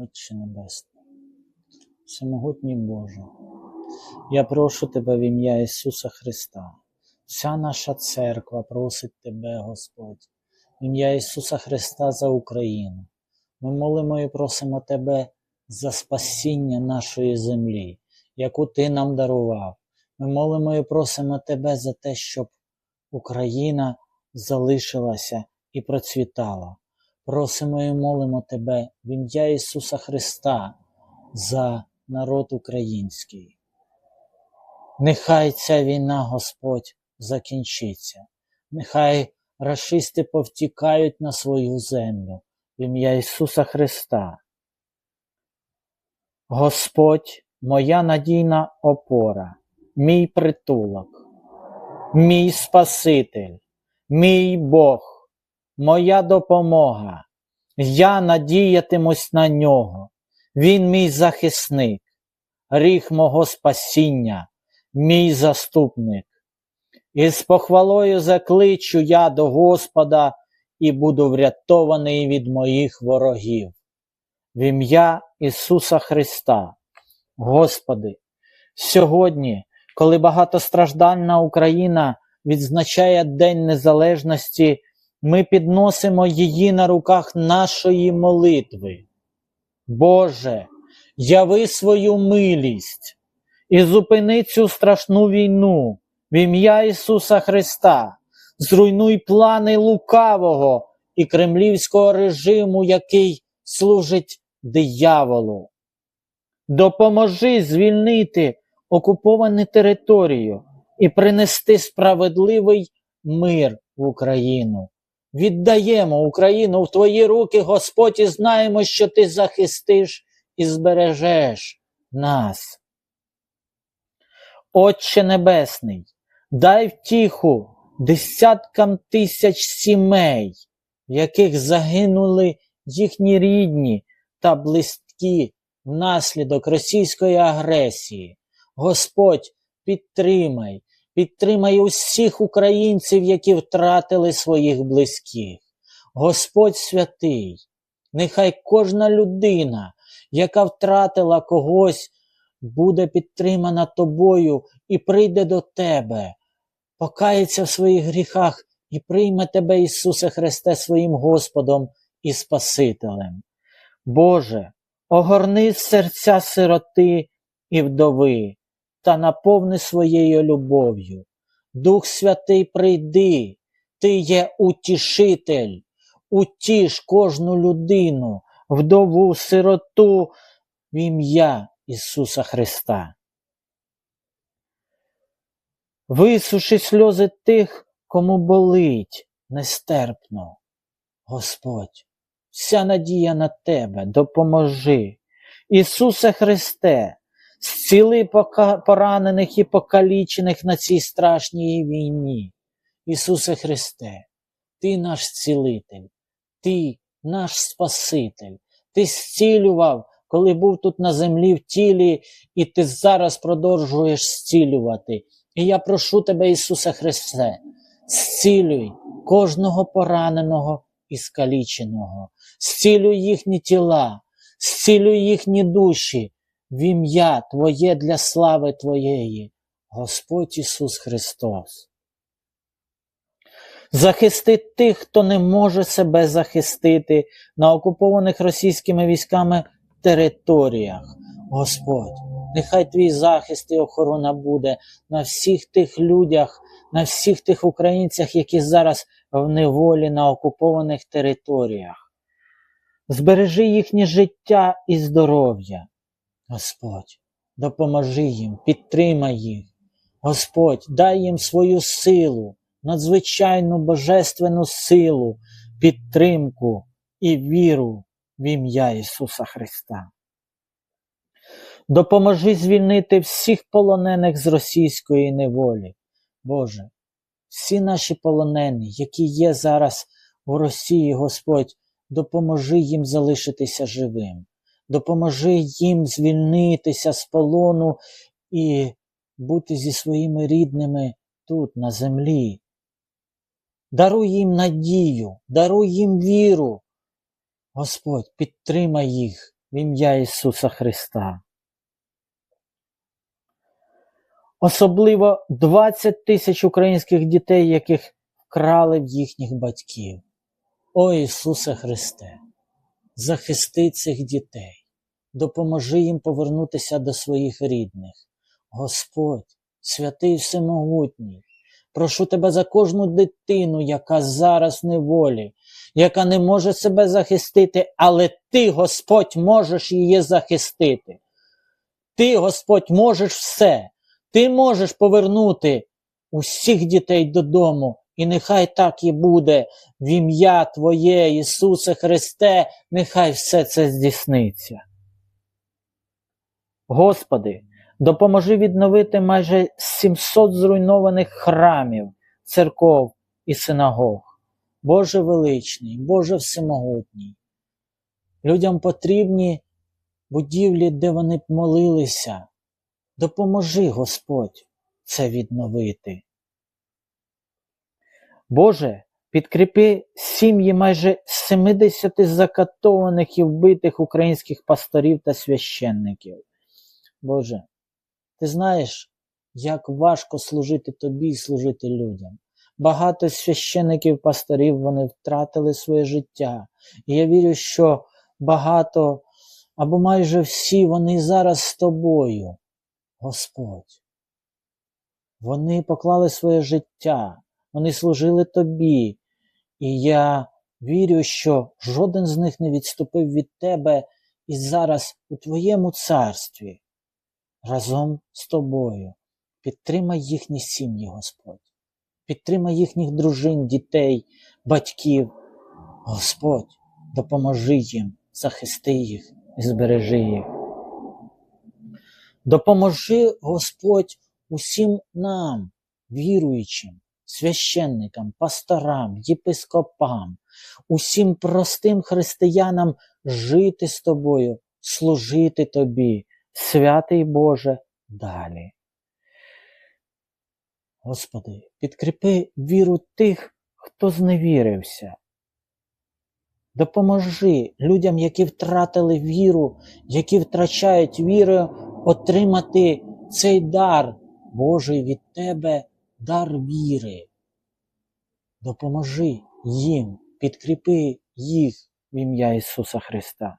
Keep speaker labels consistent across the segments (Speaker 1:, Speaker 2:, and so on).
Speaker 1: Отче Небесний, Всемогутній Боже, я прошу Тебе в ім'я Ісуса Христа. Вся наша церква просить Тебе, Господь, в ім'я Ісуса Христа за Україну. Ми молимо і просимо Тебе за спасіння нашої землі, яку Ти нам дарував. Ми молимо і просимо Тебе за те, щоб Україна залишилася і процвітала. Просимо і молимо Тебе в ім'я Ісуса Христа за народ український. Нехай ця війна, Господь, закінчиться. Нехай рашисти повтікають на свою землю в ім'я Ісуса Христа. Господь, моя надійна опора, мій притулок, мій Спаситель, мій Бог, моя допомога. Я надіятимусь на нього. Він мій захисник, ріг мого спасіння, мій заступник. І з похвалою закличу я до Господа і буду врятований від моїх ворогів. В ім'я Ісуса Христа. Господи, сьогодні, коли багатостраждальна Україна відзначає День Незалежності, ми підносимо її на руках нашої молитви. Боже, яви свою милість і зупини цю страшну війну в ім'я Ісуса Христа, зруйнуй плани лукавого і кремлівського режиму, який служить дияволу. Допоможи звільнити окуповану територію і принести справедливий мир в Україну. Віддаємо Україну в Твої руки, Господь, і знаємо, що Ти захистиш і збережеш нас. Отче Небесний, дай втіху десяткам тисяч сімей, в яких загинули їхні рідні та близькі внаслідок російської агресії. Господь, підтримай, підтримай усіх українців, які втратили своїх близьких. Господь святий, нехай кожна людина, яка втратила когось, буде підтримана тобою і прийде до тебе, покається в своїх гріхах і прийме тебе, Ісусе Христе, своїм Господом і Спасителем. Боже, огорни серця сироти і вдови та наповни своєю любов'ю. Дух Святий, прийди, Ти є утішитель, утіш кожну людину, вдову, сироту в ім'я Ісуса Христа. Висуши сльози тих, кому болить нестерпно. Господь, вся надія на Тебе, допоможи. Ісусе Христе, зціли поранених і покалічених на цій страшній війні. Ісусе Христе, Ти наш цілитель, Ти наш Спаситель, Ти зцілював, коли був тут на землі в тілі, і Ти зараз продовжуєш зцілювати. І я прошу Тебе, Ісусе Христе, зцілюй кожного пораненого і скаліченого, зцілюй їхні тіла, зцілюй їхні душі в ім'я Твоє для слави Твоєї, Господь Ісус Христос. Захисти тих, хто не може себе захистити на окупованих російськими військами територіях. Господь, нехай твій захист і охорона буде на всіх тих людях, на всіх тих українцях, які зараз в неволі на окупованих територіях. Збережи їхнє життя і здоров'я. Господь, допоможи їм, підтримай їх. Господь, дай їм свою силу, надзвичайну божественну силу, підтримку і віру в ім'я Ісуса Христа. Допоможи звільнити всіх полонених з російської неволі. Боже, всі наші полонені, які є зараз у Росії, Господь, допоможи їм залишитися живим. Допоможи їм звільнитися з полону і бути зі своїми рідними тут, на землі. Даруй їм надію, даруй їм віру. Господь, підтримай їх в ім'я Ісуса Христа. Особливо 20 тисяч українських дітей, яких вкрали в їхніх батьків. О Ісусе Христе, захисти цих дітей, допоможи їм повернутися до своїх рідних. Господь, святий всемогутній, прошу тебе за кожну дитину, яка зараз неволі, яка не може себе захистити, але ти, Господь, можеш її захистити. Ти, Господь, можеш все. Ти можеш повернути усіх дітей додому, і нехай так і буде в ім'я Твоє, Ісусе Христе, нехай все це здійсниться. Господи, допоможи відновити майже 700 зруйнованих храмів, церков і синагог. Боже величний, Боже всемогутній. Людям потрібні будівлі, де вони б молилися. Допоможи, Господь, це відновити. Боже, підкріпи сім'ї майже 70 закатованих і вбитих українських пасторів та священників. Боже, ти знаєш, як важко служити тобі і служити людям. Багато священиків, пасторів вони втратили своє життя. І я вірю, що багато або майже всі вони зараз з тобою, Господь. Вони поклали своє життя, вони служили тобі. І я вірю, що жоден з них не відступив від тебе і зараз у твоєму царстві разом з тобою. Підтримай їхні сім'ї, Господь. Підтримай їхніх дружин, дітей, батьків. Господь, допоможи їм, захисти їх і збережи їх. Допоможи, Господь, усім нам, віруючим, священникам, пасторам, єпископам, усім простим християнам жити з тобою, служити тобі, святий Боже, далі. Господи, підкріпи віру тих, хто зневірився. Допоможи людям, які втратили віру, які втрачають віру, отримати цей дар Божий від Тебе, дар віри. Допоможи їм, підкріпи їх в ім'я Ісуса Христа.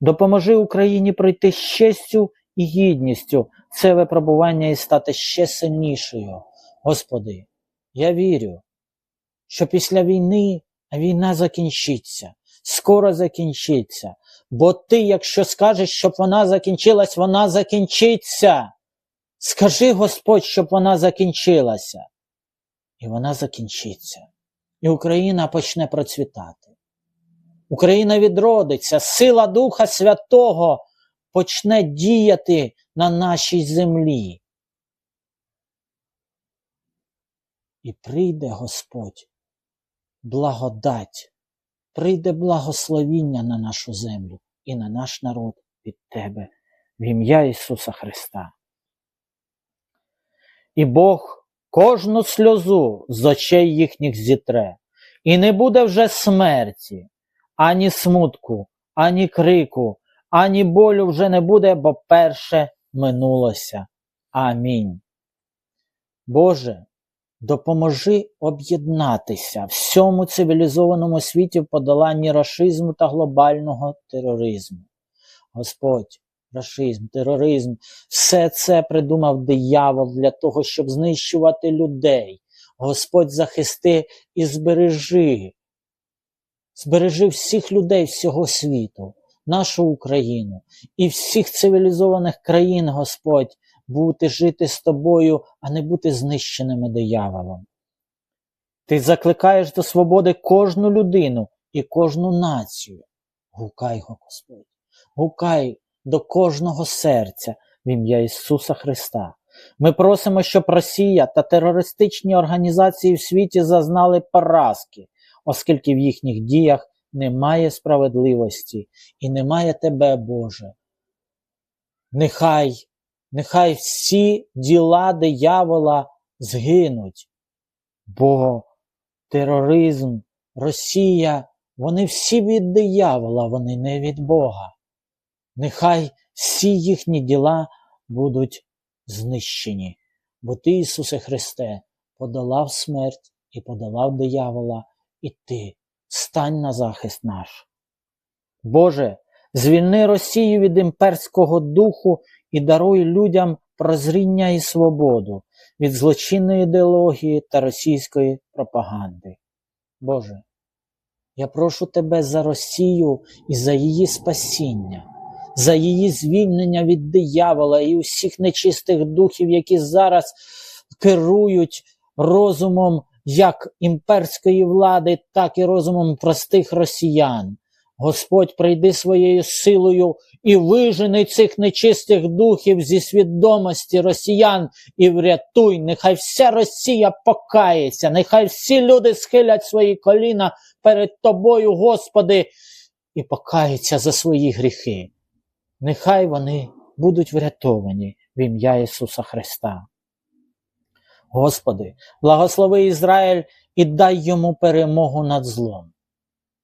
Speaker 1: Допоможи Україні пройти з честю і гідністю це випробування і стати ще сильнішою. Господи, я вірю, що після війни війна закінчиться, скоро закінчиться. Бо ти, якщо скажеш, щоб вона закінчилась, вона закінчиться. Скажи, Господь, щоб вона закінчилася. І вона закінчиться. І Україна почне процвітати. Україна відродиться, сила Духа Святого почне діяти на нашій землі. І прийде Господь благодать, прийде благословіння на нашу землю і на наш народ від Тебе в ім'я Ісуса Христа. І Бог кожну сльозу з очей їхніх зітре, і не буде вже смерті, ані смутку, ані крику, ані болю вже не буде, бо перше минулося. Амінь. Боже, допоможи об'єднатися всьому цивілізованому світі в подоланні рашизму та глобального тероризму. Господь, рашизм, тероризм, все це придумав диявол для того, щоб знищувати людей. Господь захисти і збережи, збережи всіх людей всього світу, нашу Україну і всіх цивілізованих країн, Господь, бути жити з тобою, а не бути знищеними дияволом. Ти закликаєш до свободи кожну людину і кожну націю. Гукай Господь, гукай до кожного серця в ім'я Ісуса Христа. Ми просимо, щоб Росія та терористичні організації в світі зазнали поразки, оскільки в їхніх діях немає справедливості і немає Тебе, Боже. Нехай, нехай всі діла диявола згинуть, бо тероризм, Росія, вони всі від диявола, вони не від Бога. Нехай всі їхні діла будуть знищені, бо ти, Ісусе Христе, подолав смерть і подолав диявола, і ти стань на захист наш. Боже, звільни Росію від імперського духу і даруй людям прозріння і свободу від злочинної ідеології та російської пропаганди. Боже, я прошу Тебе за Росію і за її спасіння, за її звільнення від диявола і усіх нечистих духів, які зараз керують розумом як імперської влади, так і розумом простих росіян. Господь прийди своєю силою і вижени цих нечистих духів зі свідомості росіян і врятуй. Нехай вся Росія покається, нехай всі люди схилять свої коліна перед тобою, Господи, і покаються за свої гріхи. Нехай вони будуть врятовані в ім'я Ісуса Христа. Господи, благослови Ізраїль і дай йому перемогу над злом.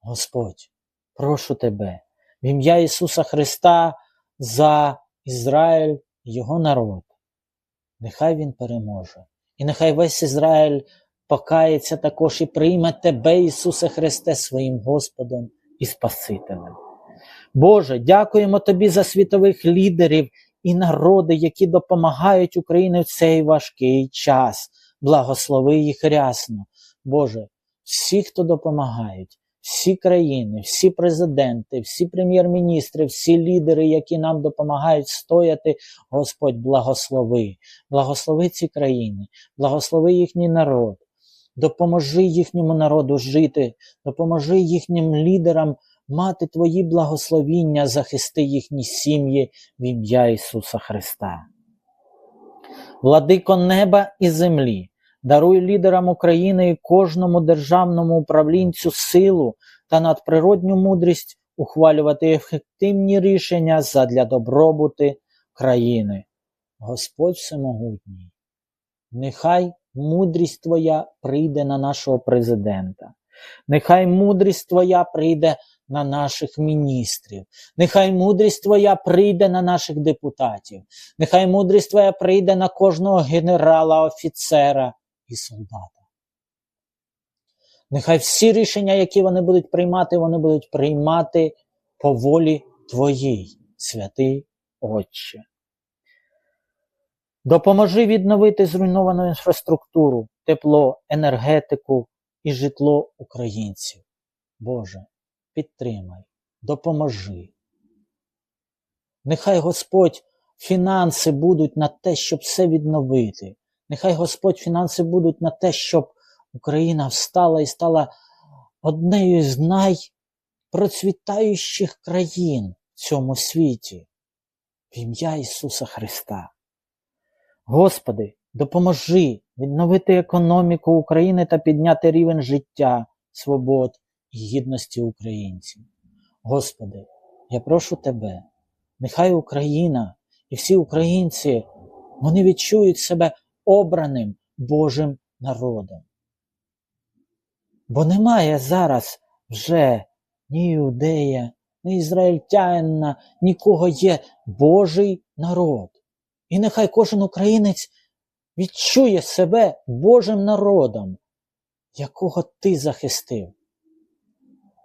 Speaker 1: Господь, прошу Тебе, в ім'я Ісуса Христа за Ізраїль, Його народ. Нехай Він переможе. І нехай весь Ізраїль покається також і прийме Тебе, Ісусе Христе, своїм Господом і Спасителем. Боже, дякуємо Тобі за світових лідерів і народи, які допомагають Україні в цей важкий час. Благослови їх рясно. Боже, всі, хто допомагають, всі країни, всі президенти, всі прем'єр-міністри, всі лідери, які нам допомагають стояти, Господь, благослови. Благослови ці країни, благослови їхній народ. Допоможи їхньому народу жити, допоможи їхнім лідерам мати Твої благословіння, захисти їхні сім'ї в ім'я Ісуса Христа. Владико неба і землі, даруй лідерам України і кожному державному управлінцю силу та надприродню мудрість ухвалювати ефективні рішення задля добробути країни. Господь Всемогутній, нехай мудрість Твоя прийде на нашого президента, нехай мудрість Твоя прийде на наших міністрів, нехай мудрість Твоя прийде на наших депутатів, нехай мудрість Твоя прийде на кожного генерала, офіцера і солдата. Нехай всі рішення, які вони будуть приймати, вони будуть приймати по волі Твоїй, святий Отче. Допоможи відновити зруйновану інфраструктуру, тепло, енергетику і житло українців. Боже, підтримай, допоможи. Нехай Господь фінанси будуть на те, щоб все відновити. Нехай Господь фінанси будуть на те, щоб Україна встала і стала однією з найпроцвітаючих країн в цьому світі. В ім'я Ісуса Христа. Господи, допоможи відновити економіку України та підняти рівень життя, свобод гідності українців. Господи, я прошу Тебе, нехай Україна і всі українці вони відчують себе обраним Божим народом. Бо немає зараз вже ні іудея, ні ізраїльтянина, нікого є Божий народ. І нехай кожен українець відчує себе Божим народом, якого ти захистив.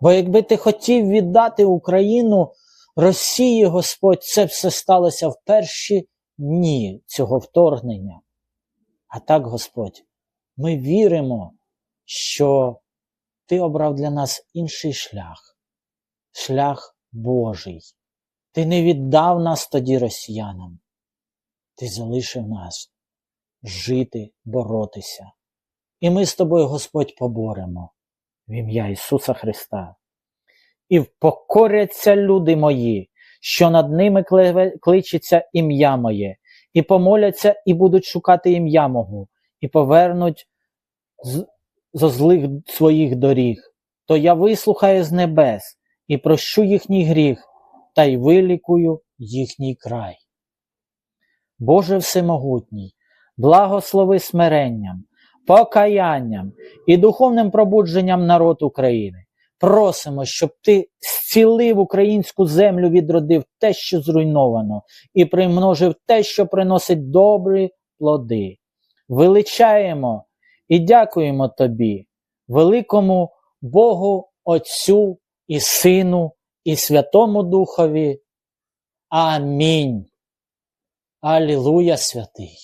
Speaker 1: Бо якби ти хотів віддати Україну Росії, Господь, це все сталося в перші дні цього вторгнення. А так, Господь, ми віримо, що Ти обрав для нас інший шлях, шлях Божий. Ти не віддав нас тоді росіянам. Ти залишив нас жити, боротися. І ми з тобою, Господь, поборемо в ім'я Ісуса Христа. І впокоряться люди мої, що над ними кличеться ім'я моє, і помоляться, і будуть шукати ім'я мого, і повернуть зо злих своїх доріг. То я вислухаю з небес і прощу їхній гріх, та й вилікую їхній край. Боже Всемогутній, благослови смиренням, покаянням і духовним пробудженням народ України. просимо, щоб ти зцілив українську землю, відродив те, що зруйновано, і примножив те, що приносить добрі плоди. Величаємо і дякуємо тобі, великому Богу Отцю і Сину, і Святому Духові. Амінь. Алілуя, святий.